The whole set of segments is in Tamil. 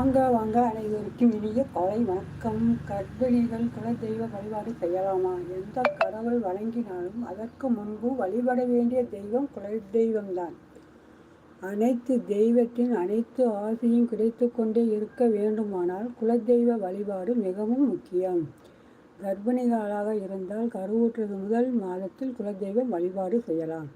வாங்க வாங்க அனைவருக்கும் இனிய காலை வணக்கம். கர்ப்பிணிகள் குலதெய்வ வழிபாடு செய்யலாமா? எந்த கடவுள் வழங்கினாலும் அதற்கு முன்பு வழிபட வேண்டிய தெய்வம் குலதெய்வம்தான். அனைத்து தெய்வத்தின் அனைத்து ஆசையும் கிடைத்து கொண்டே இருக்க வேண்டுமானால் குலதெய்வ வழிபாடு மிகவும் முக்கியம். கர்ப்பிணிகளாக இருந்தால் கருவுற்றது முதல் மாதத்தில் குலதெய்வம் வழிபாடு செய்யலாம்.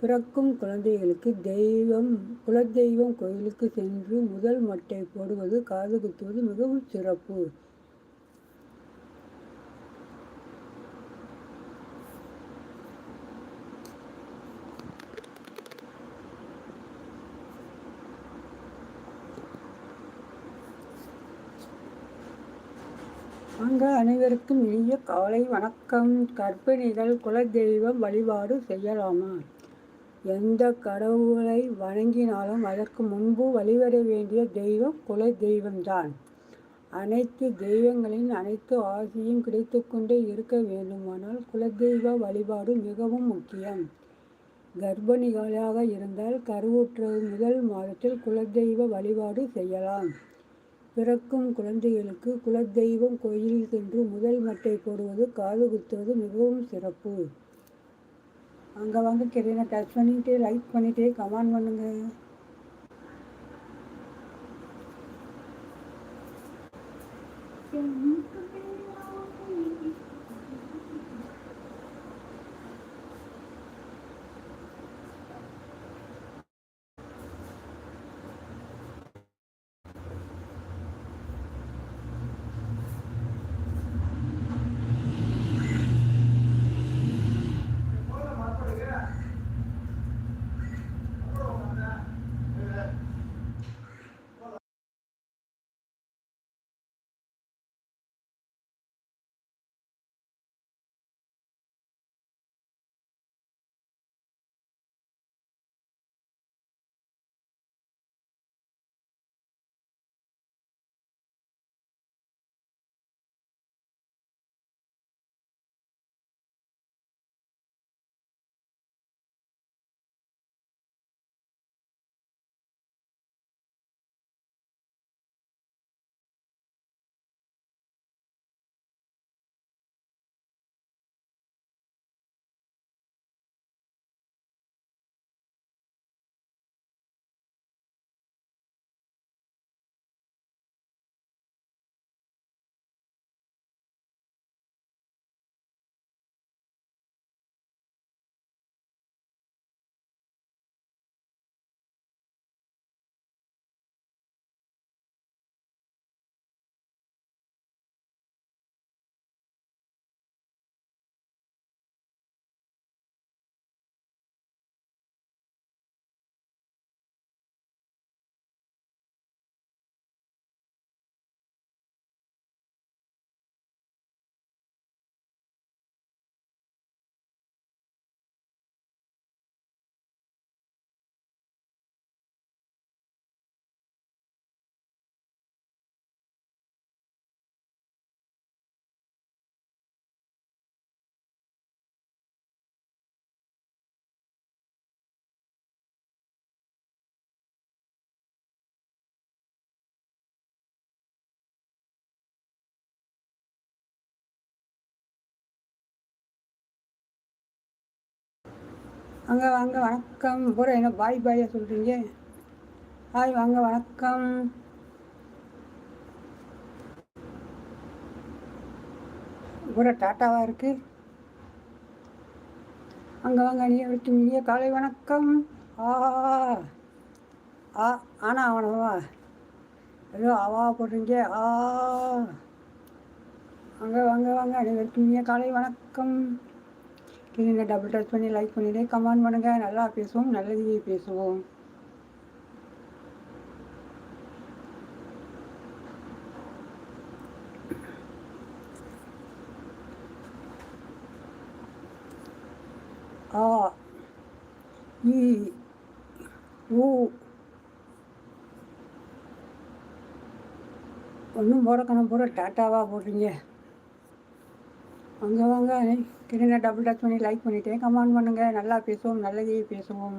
பிறக்கும் குழந்தைகளுக்கு தெய்வம் குலதெய்வம் கோயிலுக்கு சென்று முதல் மட்டை போடுவது காது குத்துவது மிகவும் சிறப்பு. அங்கு அனைவருக்கும் இனிய காலை வணக்கம். கர்ப்பிணிகள் குலதெய்வம் வழிபாடு செய்யலாமா? எந்த கடவுளை வணங்கினாலும் அதற்கு முன்பு வழிபட வேண்டிய தெய்வம் குல தெய்வம்தான். அனைத்து தெய்வங்களின் அனைத்து ஆசையும் கிடைத்து கொண்டே இருக்க வேண்டுமானால் குலதெய்வ வழிபாடு மிகவும் முக்கியம். கர்ப்பிணிகளாக இருந்தால் கருவுற்ற முதல் மாதத்தில் குலதெய்வ வழிபாடு செய்யலாம். பிறக்கும் குழந்தைகளுக்கு குலதெய்வம் கோயிலில் சென்று முதல் மட்டை போடுவது காது குத்துவது மிகவும் சிறப்பு. அங்கே வந்து கெரியனை டச் பண்ணிகிட்டே லைக் பண்ணிகிட்டே கமெண்ட் பண்ணுங்கள் அங்கே வாங்க வணக்கம். பூரா என்ன பாய் பாயாக சொல்கிறீங்க ஹாய் வாங்க வணக்கம். பூரா டாட்டாவாக இருக்குது அங்கே வாங்க நீ விட்டு காலை வணக்கம். ஆ ஆ ஆனால் அவனவா? ஏதோ அவா போடுறீங்க? ஆ. அங்கே வாங்க வாங்க அனைவருக்கும் இனிய காலை வணக்கம். நீங்கள் டபுள் டச் பண்ணி லைக் பண்ணிவிட்டு கமெண்ட் பண்ணுங்கள் நல்லா பேசுவோம் நல்லதையே பேசுவோம். ஆ இ ஊ ஒன்றும் போடக்கணும் போட டாட்டாவாக போடுறீங்க. அங்கே வாங்க. கிரணா டபுள் டச் பண்ணி லைக் பண்ணிவிட்டேன் கமெண்ட் பண்ணுங்கள் நல்லா பேசுவோம் நல்லதே பேசுவோம்.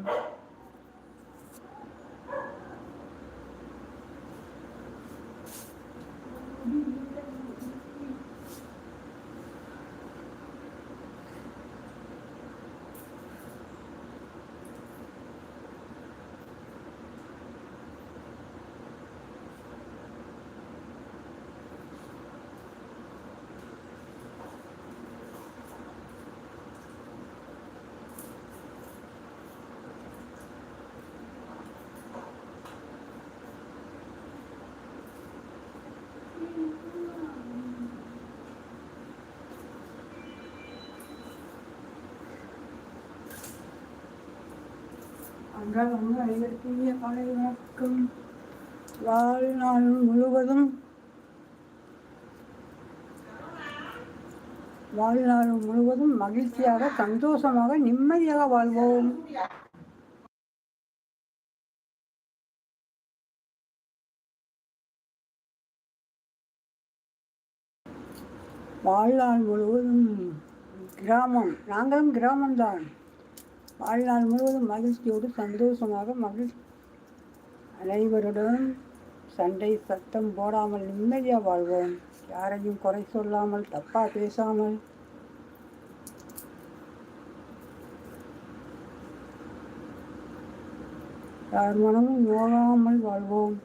அன்றால் வந்து அனைவருக்கும் காலை வணக்கம். வாழ்நாள் முழுவதும் வாழ்நாள் முழுவதும் மகிழ்ச்சியாக சந்தோஷமாக நிம்மதியாக வாழ்வோம். வாழ்நாள் முழுவதும் கிராமம் நாங்களும் கிராமம்தான். வாழ்நாள் முழுவதும் மகிழ்ச்சியோடு சந்தோஷமாக மகிழ்ச்சி அனைவருடனும் சண்டை சத்தம் போடாமல் நிம்மதியாக வாழ்வோம். யாரையும் குறை சொல்லாமல் தப்பாக பேசாமல். யார் மனமும் நோகாமல் வாழ்வோம்.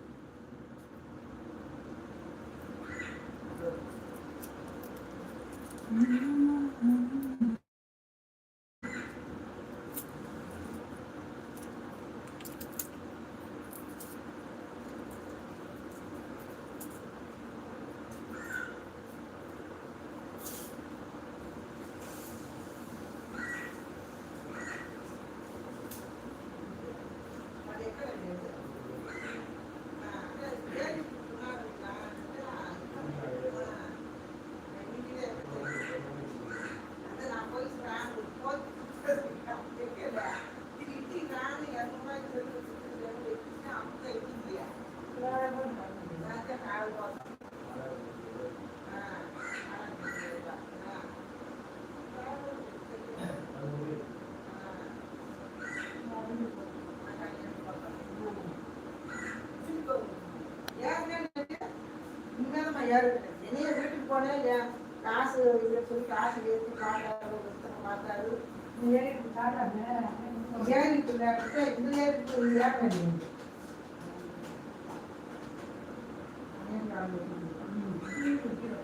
என்னைய வீட்டுக்கு போனேன் என் காசு இதில் சொல்லி காசு ஏற்றி பார்த்தாரு பார்த்தாரு ஏறிட்டு இந்த நேரத்துக்கு ஏறினது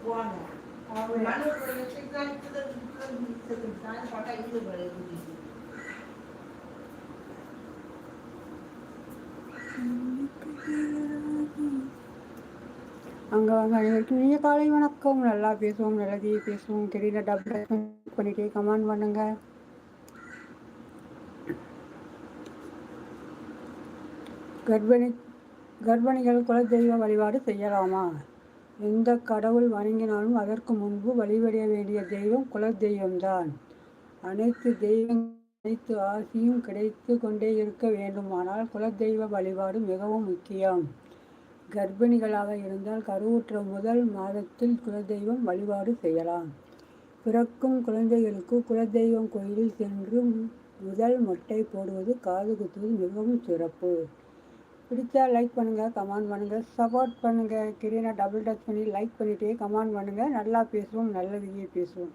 போவாங்க பார்த்தா இது அங்கே வாங்க அனைவருக்கும் நீங்கள் காலை வணக்கம். நல்லா பேசுவோம் நல்லதையே பேசுவோம். தெரியல டபுள் பண்ணிட்டே கமெண்ட் பண்ணுங்க. கர்ப்பிணி கர்ப்பிணிகள் குலதெய்வ வழிபாடு செய்யலாமா? எந்த கடவுள் வணங்கினாலும் அதற்கு முன்பு வழிபட வேண்டிய தெய்வம் குலதெய்வம்தான். அனைத்து தெய்வம் அனைத்து ஆசியும் கிடைத்து கொண்டே இருக்க வேண்டுமானால் குலதெய்வ வழிபாடு மிகவும் முக்கியம். கர்ப்பிணிகளாக இருந்தால் கருவுற்ற முதல் மாதத்தில் குலதெய்வம் வழிபாடு செய்யலாம். பிறக்கும் குழந்தைகளுக்கு குலதெய்வம் கோயிலில் சென்று முதல் மொட்டை போடுவது காது குத்துவது மிகவும் சிறப்பு. பிடிச்சா லைக் பண்ணுங்கள் கமெண்ட் பண்ணுங்கள் சப்போர்ட் பண்ணுங்கள் கிரீனா டபுள் டச் பண்ணி லைக் பண்ணிகிட்டே கமெண்ட் பண்ணுங்கள் நல்லா பேசுவோம் நல்லதையே பேசுவோம்.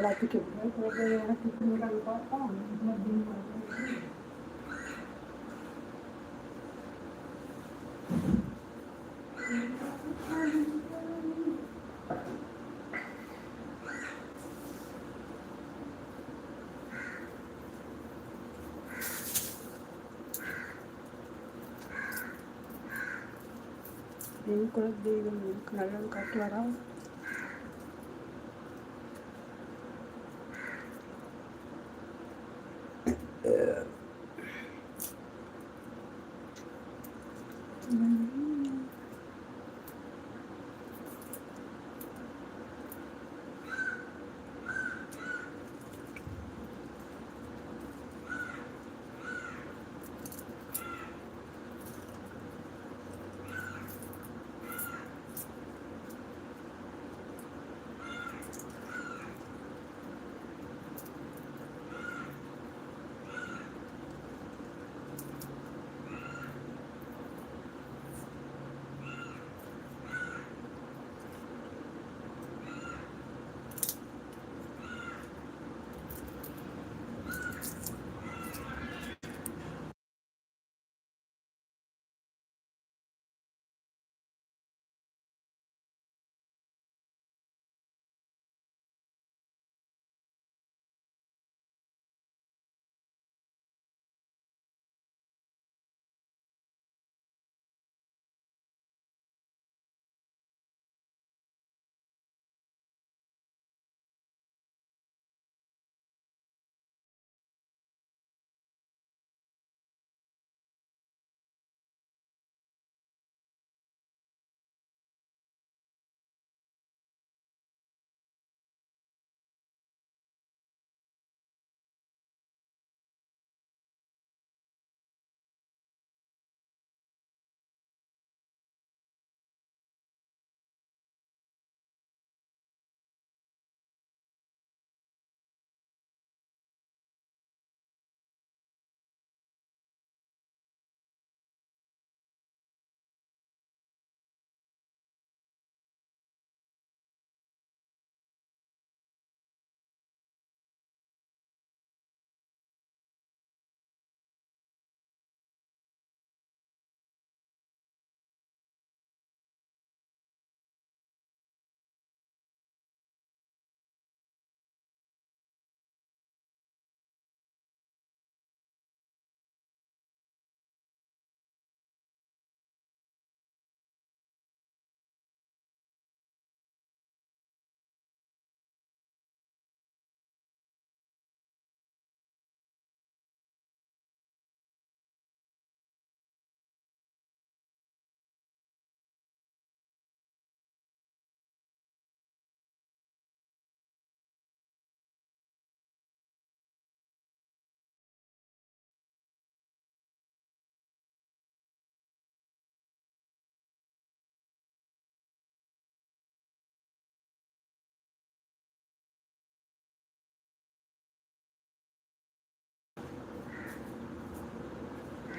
எல்லாத்துக்கும் எனக்கு பார்த்தா என் குலதெய்வம் எனக்கு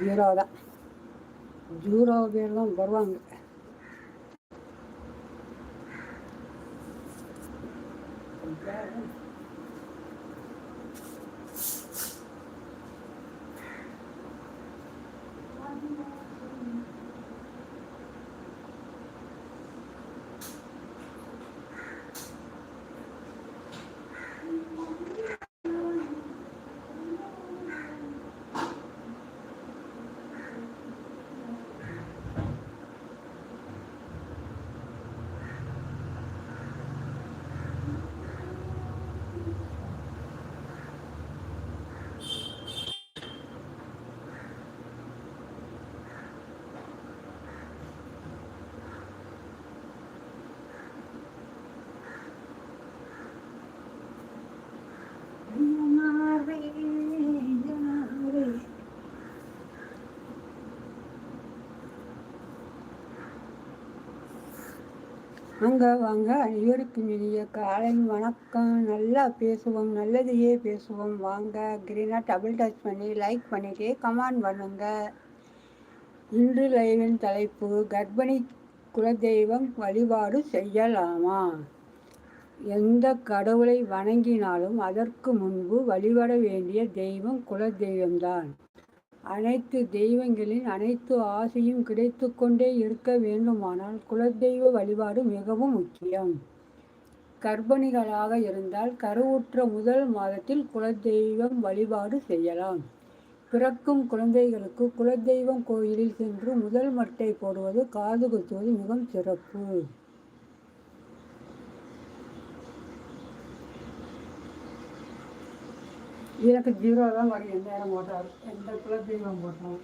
ஜீரோ தான். ஜீரோ பேர் தான் வருவாங்க. வாங்க வாங்க அனைவருக்கும் இனிய காலை வணக்கம். நல்லா பேசுவோம் நல்லதையே பேசுவோம். வாங்க கிரீனாக டபுள் டச் பண்ணி லைக் பண்ணிட்டு கமெண்ட் பண்ணுங்க. இன்று லைவின் தலைப்பு கர்ப்பிணி குலதெய்வம் வழிபாடு செய்யலாமா? எந்த கடவுளை வணங்கினாலும் அதற்கு முன்பு வழிபட வேண்டிய தெய்வம் குலதெய்வம்தான். அனைத்து தெய்வங்களின் அனைத்து ஆசையும் கிடைத்து கொண்டே இருக்க வேண்டுமானால் குலதெய்வ வழிபாடு மிகவும் முக்கியம். கர்ப்பிணிகளாக இருந்தால் கருவுற்ற முதல் மாதத்தில் குலதெய்வம் வழிபாடு செய்யலாம். பிறக்கும் குழந்தைகளுக்கு குலதெய்வம் கோயிலில் சென்று முதல் மட்டை போடுவது காது குத்துவது மிகவும் சிறப்பு. எனக்கு ஜீரோ தான் வரும். எந்த நேரம் போட்டார் எந்த இடத்துல தீபம் போட்டோம்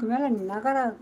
組まれながら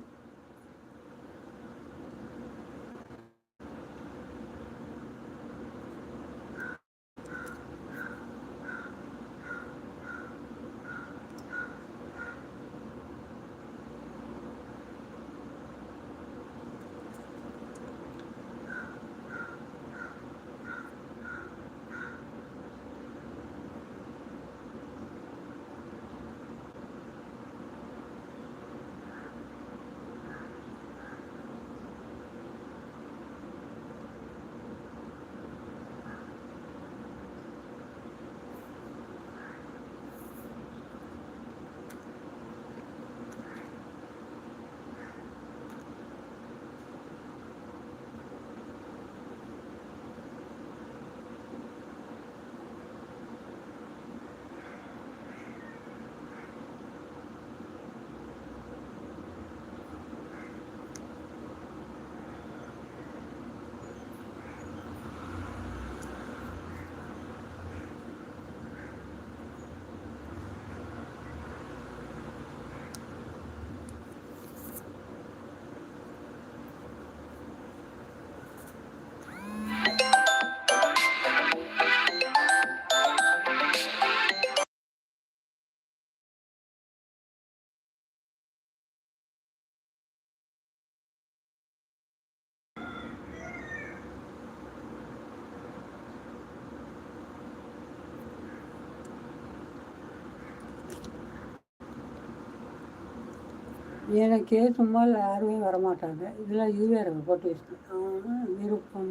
எனக்கே சும்மா யாருமே வரமாட்டாங்க. இதில் இது வேறு போட்டு வச்சுக்கேன் ஆனால் விருப்பம்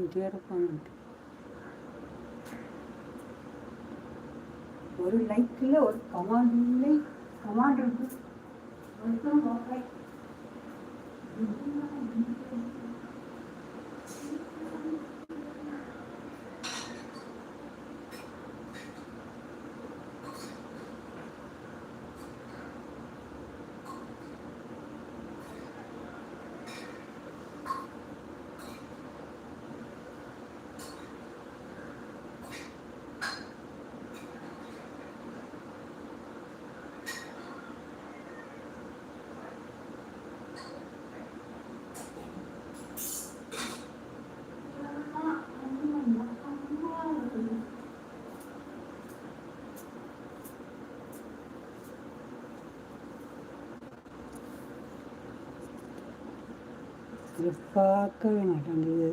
ஒரு லைட்டில் ஒரு கமாண்ட் இல்லை கமாண்ட் இருக்கு. இது பார்க்கவே மாட்டேங்குது